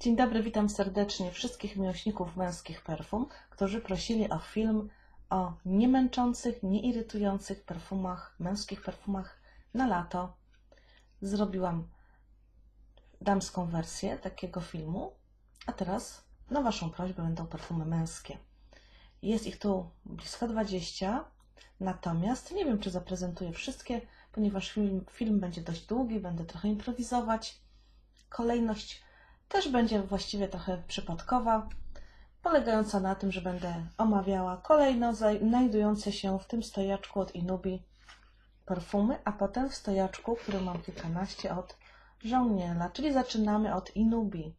Dzień dobry, witam serdecznie wszystkich miłośników męskich perfum, którzy prosili o film o niemęczących, nieirytujących perfumach, męskich perfumach na lato. Zrobiłam damską wersję takiego filmu, a teraz na Waszą prośbę będą perfumy męskie. Jest ich tu blisko 20, natomiast nie wiem, czy zaprezentuję wszystkie, ponieważ film, film będzie dość długi, będę trochę improwizować. Kolejność też będzie właściwie trochę przypadkowa, polegająca na tym, że będę omawiała kolejno znajdujące się w tym stojaczku od Inubi perfumy, a potem w stojaczku, który mam kilkanaście od Żołniela, czyli zaczynamy od Inubi.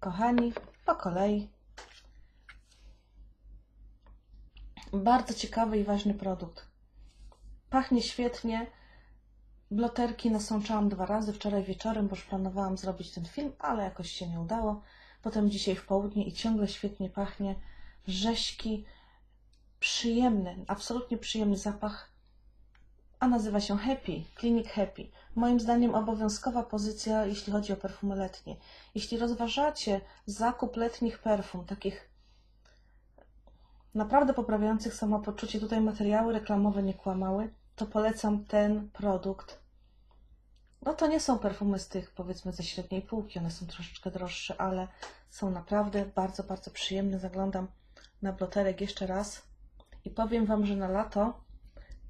Kochani, po kolei. Bardzo ciekawy i ważny produkt. Pachnie świetnie. Bloterki nasączałam dwa razy wczoraj wieczorem, bo już planowałam zrobić ten film, ale jakoś się nie udało. Potem dzisiaj w południe i ciągle świetnie pachnie. Rześki, przyjemny, absolutnie przyjemny zapach, a nazywa się Happy, Clinic Happy. Moim zdaniem obowiązkowa pozycja, jeśli chodzi o perfumy letnie. Jeśli rozważacie zakup letnich perfum, takich naprawdę poprawiających samopoczucie, tutaj materiały reklamowe nie kłamały, to polecam ten produkt. No to nie są perfumy z tych powiedzmy ze średniej półki, one są troszeczkę droższe, ale są naprawdę bardzo, bardzo przyjemne. Zaglądam na bloterek jeszcze raz i powiem Wam, że na lato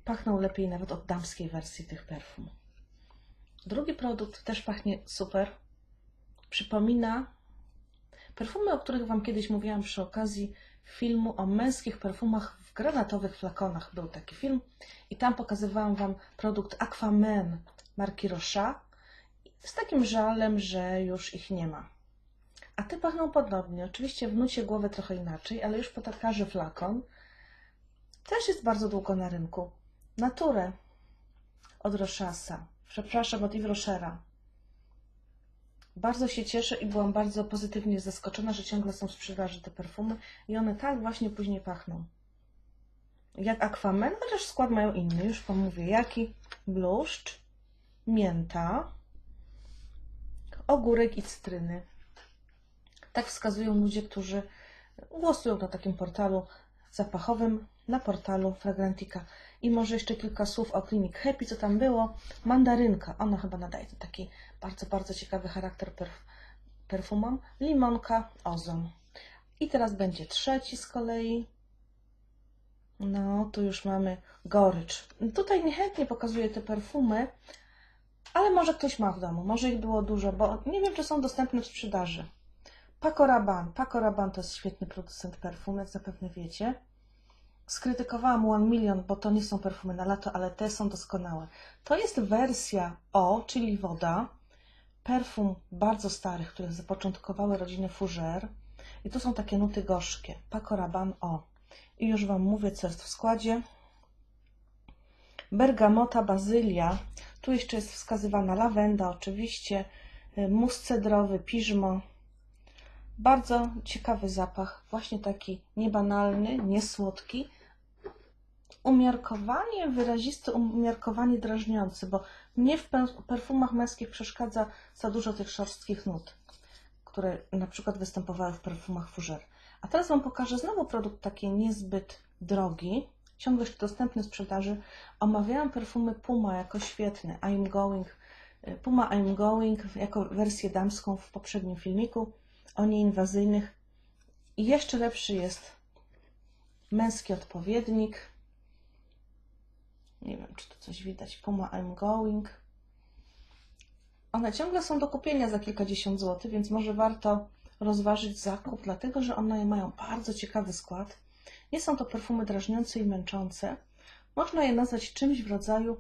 pachną lepiej nawet od damskiej wersji tych perfum. Drugi produkt też pachnie super. Przypomina perfumy, o których Wam kiedyś mówiłam przy okazji filmu o męskich perfumach w granatowych flakonach. Był taki film i tam pokazywałam Wam produkt Aquaman marki Rocha z takim żalem, że już ich nie ma. A te pachną podobnie. Oczywiście w nucie głowy trochę inaczej, ale już potakarzy flakon też jest bardzo długo na rynku. Naturę od Rochasa. Przepraszam, od Yves Rochera. Bardzo się cieszę i byłam bardzo pozytywnie zaskoczona, że ciągle są w sprzedaży te perfumy i one tak właśnie później pachną. Jak Aquaman, chociaż skład mają inny, już pomówię jaki. Bluszcz, mięta, ogórek i cytryny. Tak wskazują ludzie, którzy głosują na takim portalu zapachowym, na portalu Fragrantica. I może jeszcze kilka słów o Clinic Happy, co tam było. Mandarynka, ona chyba nadaje taki bardzo, bardzo ciekawy charakter perf perfumom. Limonka, ozon. I teraz będzie trzeci z kolei. No, tu już mamy gorycz. Tutaj niechętnie pokazuję te perfumy, ale może ktoś ma w domu, może ich było dużo, bo nie wiem, czy są dostępne w sprzedaży. Paco Rabanne. Paco Rabanne to jest świetny producent perfum, jak zapewne wiecie. Skrytykowałam One Million, bo to nie są perfumy na lato, ale te są doskonałe. To jest wersja O, czyli woda, perfum bardzo starych, które zapoczątkowały rodzinę Fougère. I tu są takie nuty gorzkie. Paco Rabanne O. I już Wam mówię, co jest w składzie. Bergamota, bazylia. Tu jeszcze jest wskazywana lawenda, oczywiście. Y, mus cedrowy, piżmo. Bardzo ciekawy zapach. Właśnie taki niebanalny, niesłodki. Umiarkowanie wyrazisty, umiarkowanie drażniący, bo mnie w perfumach męskich przeszkadza za dużo tych szorstkich nut, które na przykład występowały w perfumach Fougère. A teraz Wam pokażę znowu produkt taki niezbyt drogi, ciągle w sprzedaży. Omawiałam perfumy Puma jako świetne. I'm going, y, Puma I'm going jako wersję damską w poprzednim filmiku o nieinwazyjnych. I jeszcze lepszy jest męski odpowiednik. Nie wiem, czy tu coś widać. Puma I'm going. One ciągle są do kupienia za kilkadziesiąt złotych, więc może warto rozważyć zakup, dlatego że one mają bardzo ciekawy skład. Nie są to perfumy drażniące i męczące. Można je nazwać czymś w rodzaju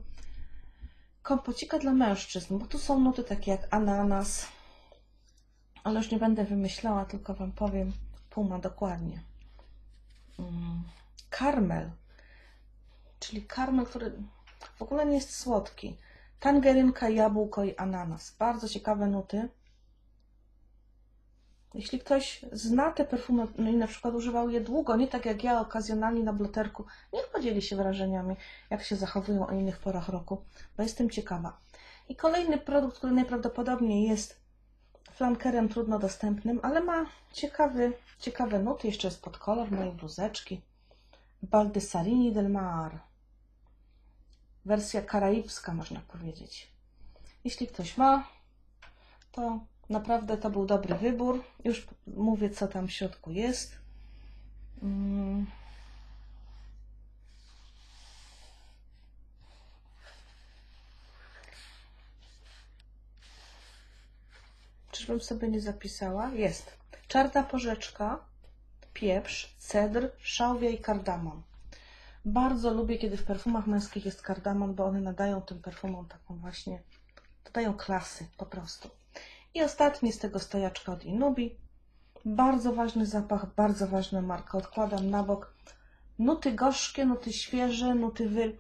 kompocika dla mężczyzn, bo tu są nuty takie jak ananas, ale już nie będę wymyślała, tylko Wam powiem puma dokładnie. Mm, karmel, czyli karmel, który w ogóle nie jest słodki. Tangerynka, jabłko i ananas. Bardzo ciekawe nuty. Jeśli ktoś zna te perfumy no i na przykład używał je długo, nie tak jak ja, okazjonalnie na bloterku, niech podzieli się wrażeniami, jak się zachowują o innych porach roku, bo jestem ciekawa. I kolejny produkt, który najprawdopodobniej jest flankerem trudno dostępnym, ale ma ciekawy, ciekawe nuty. Jeszcze jest pod kolor mojej bluzeczki. Baldessarini del Mar. Wersja karaibska, można powiedzieć. Jeśli ktoś ma, to naprawdę to był dobry wybór. Już mówię, co tam w środku jest. Mm. Czyżbym sobie nie zapisała? Jest. Czarna porzeczka, pieprz, cedr, szałwia i kardamon. Bardzo lubię, kiedy w perfumach męskich jest kardamon, bo one nadają tym perfumom taką właśnie, dodają klasy po prostu. I ostatni z tego stojaczka od Inubi. Bardzo ważny zapach, bardzo ważna marka. Odkładam na bok. Nuty gorzkie, nuty świeże, nuty wy...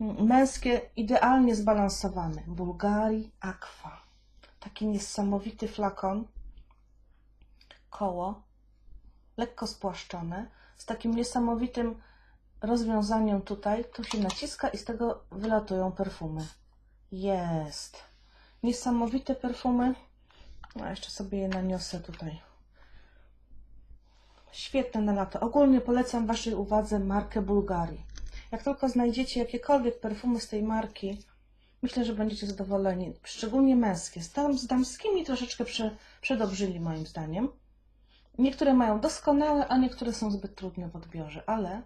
męskie, idealnie zbalansowane. Bulgari Aqua. Taki niesamowity flakon. Koło. Lekko spłaszczone. Z takim niesamowitym rozwiązaniem tutaj. Tu się naciska i z tego wylatują perfumy. Jest. Niesamowite perfumy. A jeszcze sobie je naniosę tutaj. Świetne na lato. Ogólnie polecam Waszej uwadze markę Bulgari. Jak tylko znajdziecie jakiekolwiek perfumy z tej marki, myślę, że będziecie zadowoleni. Szczególnie męskie. Tam z damskimi troszeczkę prze, przedobrzyli moim zdaniem. Niektóre mają doskonałe, a niektóre są zbyt trudne w odbiorze, ale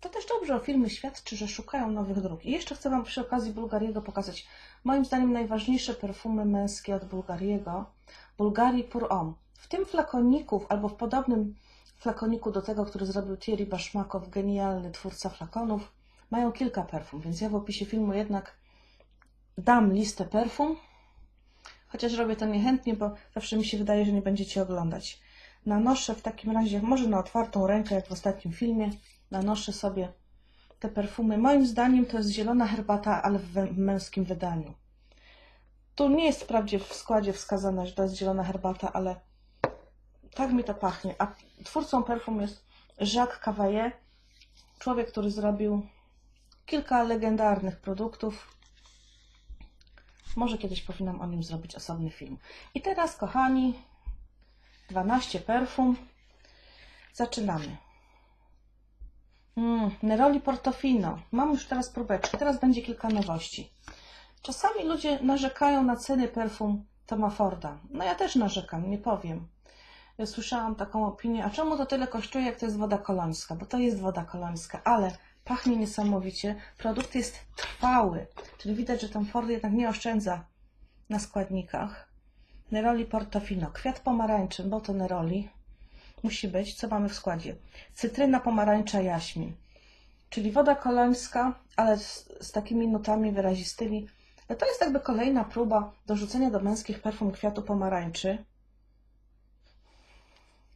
to też dobrze o filmy świadczy, że szukają nowych dróg. I jeszcze chcę Wam przy okazji Bulgariego pokazać moim zdaniem najważniejsze perfumy męskie od Bulgariego. Bulgari Pour Homme. W tym flakoniku, albo w podobnym flakoniku do tego, który zrobił Thierry Baszmakow, genialny twórca flakonów, mają kilka perfum, więc ja w opisie filmu jednak dam listę perfum, chociaż robię to niechętnie, bo zawsze mi się wydaje, że nie będziecie oglądać. Nanoszę w takim razie, może na otwartą rękę, jak w ostatnim filmie, nanoszę sobie te perfumy. Moim zdaniem to jest zielona herbata, ale w męskim wydaniu. Tu nie jest wprawdzie w składzie wskazane, że to jest zielona herbata, ale tak mi to pachnie. A twórcą perfum jest Jacques Cavaillet, człowiek, który zrobił kilka legendarnych produktów. Może kiedyś powinnam o nim zrobić osobny film. I teraz, kochani, 12 perfum. Zaczynamy. Mm, Neroli Portofino. Mam już teraz próbeczkę. Teraz będzie kilka nowości. Czasami ludzie narzekają na ceny perfum Toma Forda. No ja też narzekam, nie powiem. Ja słyszałam taką opinię, a czemu to tyle kosztuje, jak to jest woda kolońska? Bo to jest woda kolońska, ale pachnie niesamowicie. Produkt jest trwały, czyli widać, że Tom Ford jednak nie oszczędza na składnikach. Neroli Portofino. Kwiat pomarańczy, bo to Neroli. Musi być. Co mamy w składzie? Cytryna, pomarańcza, jaśmin. Czyli woda kolońska, ale z, z takimi nutami wyrazistymi. To jest jakby kolejna próba dorzucenia do męskich perfum kwiatu pomarańczy.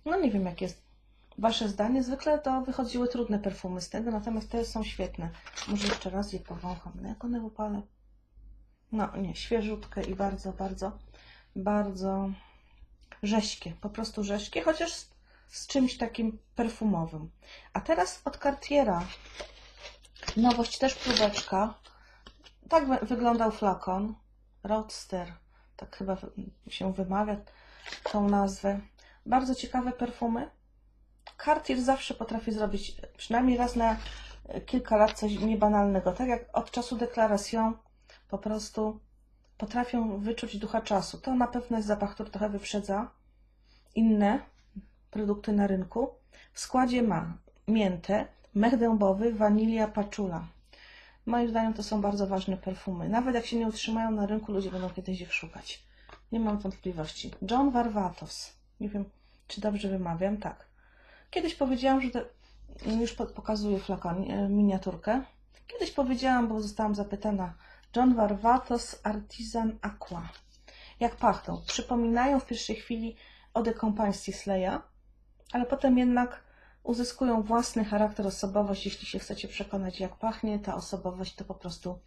No nie wiem, jak jest Wasze zdanie. Zwykle to wychodziły trudne perfumy z tego, natomiast te są świetne. Może jeszcze raz je powącham. No jak one upalę? No nie, świeżutkie i bardzo, bardzo, bardzo rześkie. Po prostu rześkie, chociaż z, czymś takim perfumowym. A teraz od Cartiera. Nowość też próbeczka. Tak wy- wyglądał flakon. Roadster. Tak chyba się wymawia tą nazwę. Bardzo ciekawe perfumy. Cartier zawsze potrafi zrobić przynajmniej raz na e, kilka lat coś niebanalnego. Tak jak od czasu Declaration po prostu potrafią wyczuć ducha czasu. To na pewno jest zapach, który trochę wyprzedza inne produkty na rynku. W składzie ma miętę, mech dębowy, wanilia, paczula. Moim zdaniem to są bardzo ważne perfumy. Nawet jak się nie utrzymają na rynku, ludzie będą kiedyś ich szukać. Nie mam wątpliwości. John Varvatos. Nie wiem, czy dobrze wymawiam. Tak. Kiedyś powiedziałam, że te, już po- pokazuję flakon, e, miniaturkę. Kiedyś powiedziałam, bo zostałam zapytana, John Varvatos Artisan Aqua. Jak pachną? Przypominają w pierwszej chwili Eau de Compagne Sisleya, ale potem jednak uzyskują własny charakter, osobowość. Jeśli się chcecie przekonać, jak pachnie ta osobowość, to po prostu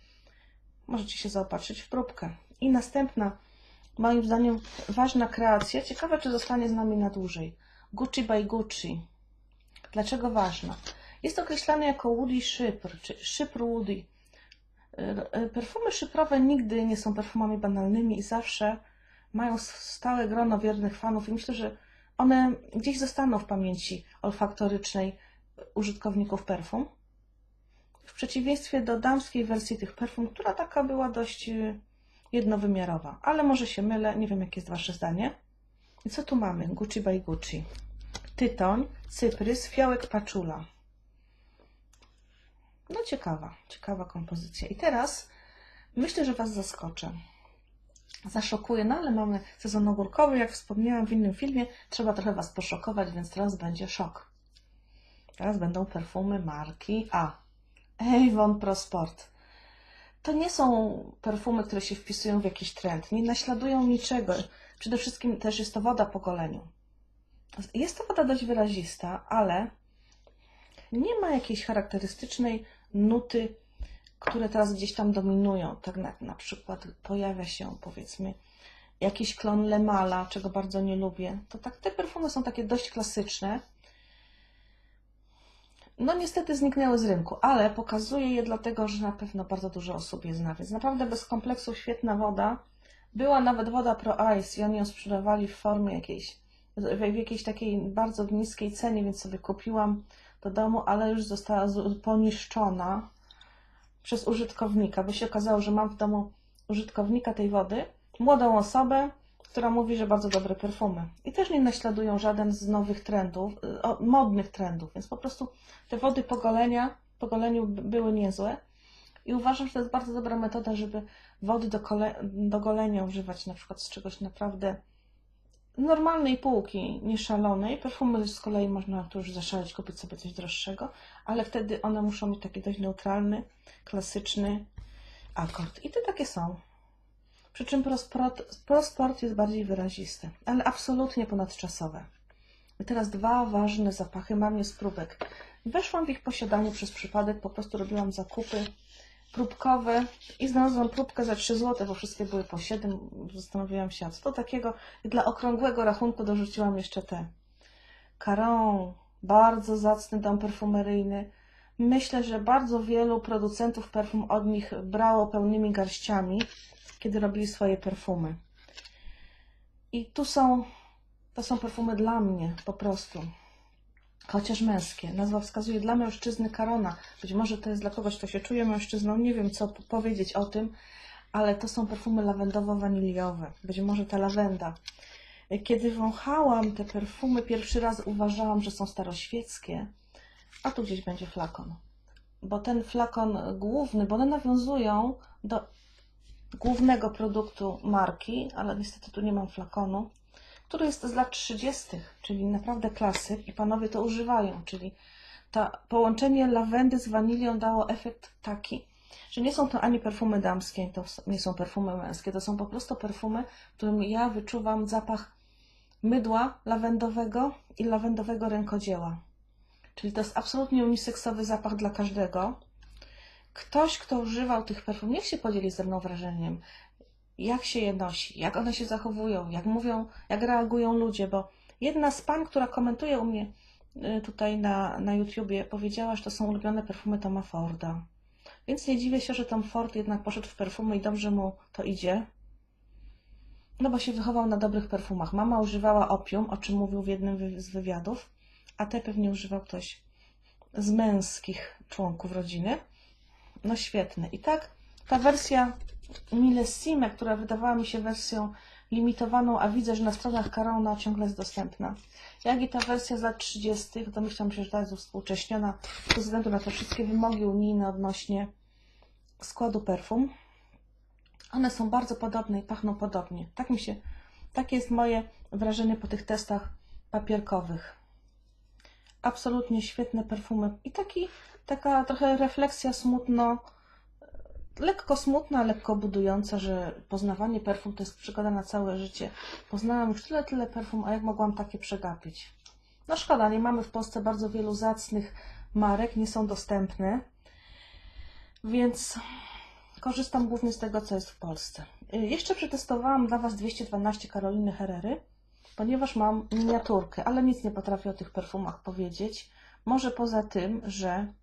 możecie się zaopatrzyć w próbkę. I następna, moim zdaniem, ważna kreacja. Ciekawe, czy zostanie z nami na dłużej. Gucci by Gucci. Dlaczego ważna? Jest określany jako Woody Szypr, czy Szypr Woody. Y, y, Perfumy szyprowe nigdy nie są perfumami banalnymi i zawsze mają stałe grono wiernych fanów i myślę, że one gdzieś zostaną w pamięci olfaktorycznej użytkowników perfum. W przeciwieństwie do damskiej wersji tych perfum, która taka była dość y, jednowymiarowa. Ale może się mylę, nie wiem jakie jest Wasze zdanie. I co tu mamy? Gucci by Gucci. Tytoń, cyprys, fiołek, paczula. No ciekawa, ciekawa kompozycja. I teraz myślę, że Was zaskoczę. Zaszokuję, no ale mamy sezon ogórkowy, jak wspomniałam w innym filmie, trzeba trochę Was poszokować, więc teraz będzie szok. Teraz będą perfumy marki A. Avon Pro Sport. To nie są perfumy, które się wpisują w jakiś trend, nie naśladują niczego. Przede wszystkim też jest to woda po goleniu. Jest to woda dość wyrazista, ale nie ma jakiejś charakterystycznej nuty, które teraz gdzieś tam dominują. Tak na, na przykład pojawia się, powiedzmy, jakiś klon Lemala, czego bardzo nie lubię. To tak, te perfumy są takie dość klasyczne. No niestety zniknęły z rynku, ale pokazuję je dlatego, że na pewno bardzo dużo osób je zna, więc naprawdę bez kompleksu świetna woda. Była nawet woda Pro Ice i oni ją sprzedawali w formie jakiejś, w jakiejś takiej bardzo niskiej cenie, więc sobie kupiłam do domu, ale już została poniszczona przez użytkownika, bo się okazało, że mam w domu użytkownika tej wody, młodą osobę, która mówi, że bardzo dobre perfumy. I też nie naśladują żaden z nowych trendów, y, modnych trendów, więc po prostu te wody po golenia, po goleniu by- były niezłe. I uważam, że to jest bardzo dobra metoda, żeby wody do, do golenia używać na przykład z czegoś naprawdę normalnej półki, nie szalonej. Perfumy z kolei można tu już zaszaleć, kupić sobie coś droższego, ale wtedy one muszą mieć taki dość neutralny, klasyczny akord. I te takie są. Przy czym Prosport, Prosport jest bardziej wyrazisty, ale absolutnie ponadczasowe. I teraz dwa ważne zapachy mam je z próbek. Weszłam w ich posiadanie przez przypadek, po prostu robiłam zakupy próbkowe i znalazłam próbkę za 3 zł, bo wszystkie były po 7. Zastanawiałam się, co to takiego? I dla okrągłego rachunku dorzuciłam jeszcze te. Caron, bardzo zacny dom perfumeryjny. Myślę, że bardzo wielu producentów perfum od nich brało pełnymi garściami, kiedy robili swoje perfumy. I tu są, to są perfumy dla mnie, po prostu. Chociaż męskie. Nazwa wskazuje dla mężczyzny Karona. Być może to jest dla kogoś, kto się czuje mężczyzną. Nie wiem, co powiedzieć o tym, ale to są perfumy lawendowo-waniliowe. Być może ta lawenda. Kiedy wąchałam te perfumy, pierwszy raz uważałam, że są staroświeckie, a tu gdzieś będzie flakon. Bo ten flakon główny, bo one nawiązują do głównego produktu marki, ale niestety tu nie mam flakonu, który jest z lat 30., czyli naprawdę klasyk i panowie to używają, czyli to połączenie lawendy z wanilią dało efekt taki, że nie są to ani perfumy damskie, to nie są perfumy męskie, to są po prostu perfumy, w którym ja wyczuwam zapach mydła lawendowego i lawendowego rękodzieła. Czyli to jest absolutnie uniseksowy zapach dla każdego. Ktoś, kto używał tych perfum, niech się podzieli ze mną wrażeniem, jak się je nosi, jak one się zachowują, jak mówią, jak reagują ludzie, bo jedna z pań, która komentuje u mnie y, tutaj na, na YouTubie, powiedziała, że to są ulubione perfumy Toma Forda. Więc nie dziwię się, że Tom Ford jednak poszedł w perfumy i dobrze mu to idzie. No bo się wychował na dobrych perfumach. Mama używała opium, o czym mówił w jednym z wywiadów, a te pewnie używał ktoś z męskich członków rodziny. No świetne. I tak ta wersja Millesime, która wydawała mi się wersją limitowaną, a widzę, że na stronach Carona ciągle jest dostępna. Jak i ta wersja z lat 30., domyślam się, że ta jest uwspółcześniona ze względu na te wszystkie wymogi unijne odnośnie składu perfum. One są bardzo podobne i pachną podobnie. Tak mi się, takie jest moje wrażenie po tych testach papierkowych. Absolutnie świetne perfumy i taki, taka trochę refleksja smutno, lekko smutna, lekko budująca, że poznawanie perfum to jest przygoda na całe życie. Poznałam już tyle, tyle perfum, a jak mogłam takie przegapić? No szkoda, nie mamy w Polsce bardzo wielu zacnych marek, nie są dostępne, więc korzystam głównie z tego, co jest w Polsce. Y, Jeszcze przetestowałam dla Was 212 Karoliny Herrery, ponieważ mam miniaturkę, ale nic nie potrafię o tych perfumach powiedzieć. Może poza tym, że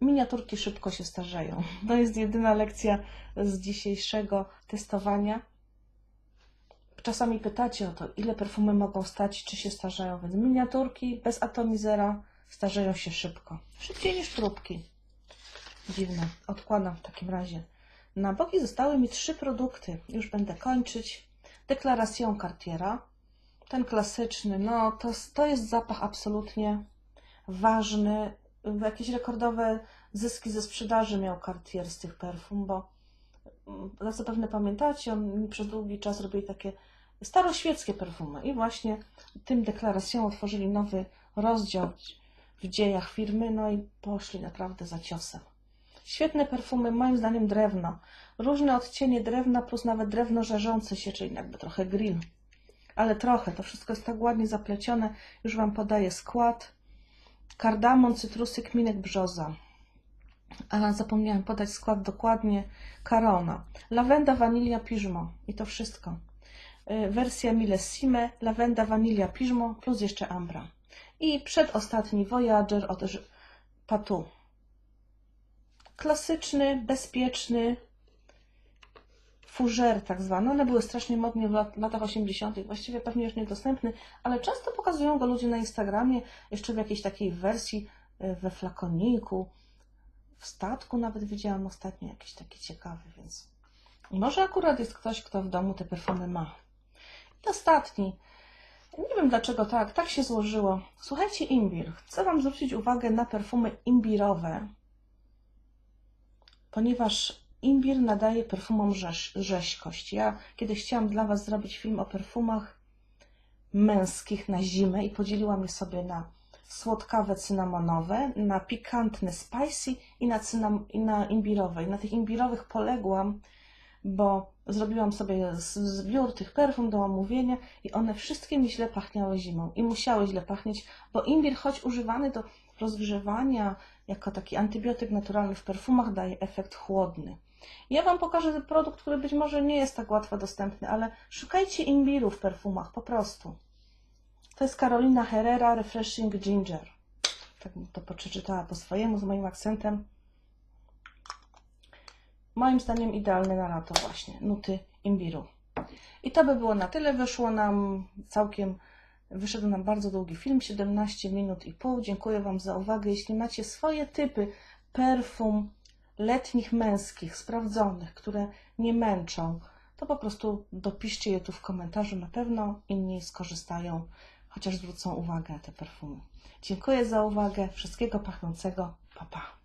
miniaturki szybko się starzeją. To jest jedyna lekcja z dzisiejszego testowania. czasami pytacie o to, ile perfumy mogą stać, czy się starzeją, więc miniaturki bez atomizera starzeją się szybko. Szybciej niż próbki. Dziwne. Odkładam w takim razie. Na boki zostały mi trzy produkty. Już będę kończyć. Deklaracją Cartiera. Ten klasyczny, no to, to jest zapach absolutnie ważny. Jakieś rekordowe zyski ze sprzedaży miał Cartier z tych perfum, bo mm, zapewne pamiętacie, on przez długi czas robili takie staroświeckie perfumy i właśnie tym deklaracją otworzyli nowy rozdział w dziejach firmy, no i poszli naprawdę za ciosem. Świetne perfumy, moim zdaniem drewno. Różne odcienie drewna plus nawet drewno żarzące się, czyli jakby trochę grill. Ale trochę, to wszystko jest tak ładnie zaplecione. Już Wam podaję skład. Kardamon, cytrusy, kminek, brzoza. A zapomniałem podać skład dokładnie. Karona. Lawenda, wanilia, piżmo. I to wszystko. Y, Wersja Millesime, lawenda, wanilia, piżmo plus jeszcze ambra. I przedostatni Voyager od Patu. Klasyczny, bezpieczny, fużer tak zwany. One były strasznie modnie w lat, latach 80., właściwie pewnie już niedostępny, ale często pokazują go ludzie na Instagramie, jeszcze w jakiejś takiej wersji y, we flakoniku. W statku nawet widziałam ostatnio jakiś taki ciekawy, więc może akurat jest ktoś, kto w domu te perfumy ma. I ostatni. Nie wiem dlaczego tak, tak się złożyło. Słuchajcie, imbir. Chcę Wam zwrócić uwagę na perfumy imbirowe, ponieważ imbir nadaje perfumom rzeź, rzeźkość. Ja kiedyś chciałam dla Was zrobić film o perfumach męskich na zimę i podzieliłam je sobie na słodkawe cynamonowe, na pikantne spicy i na, cynam, i na imbirowe. I na tych imbirowych poległam, bo zrobiłam sobie zbiór tych perfum do omówienia i one wszystkie mi źle pachniały zimą i musiały źle pachnieć, bo imbir, choć używany do rozgrzewania jako taki antybiotyk naturalny w perfumach, daje efekt chłodny. Ja Wam pokażę produkt, który być może nie jest tak łatwo dostępny, ale szukajcie imbiru w perfumach, po prostu. To jest Carolina Herrera Refreshing Ginger. Tak to przeczytała po swojemu, z moim akcentem. Moim zdaniem idealny na lato właśnie, nuty imbiru. I to by było na tyle. Wyszło nam całkiem, wyszedł nam bardzo długi film, 17 minut i pół. Dziękuję Wam za uwagę. Jeśli macie swoje typy perfum letnich męskich, sprawdzonych, które nie męczą, to po prostu dopiszcie je tu w komentarzu. Na pewno inni skorzystają, chociaż zwrócą uwagę na te perfumy. Dziękuję za uwagę. Wszystkiego pachnącego. Pa, pa.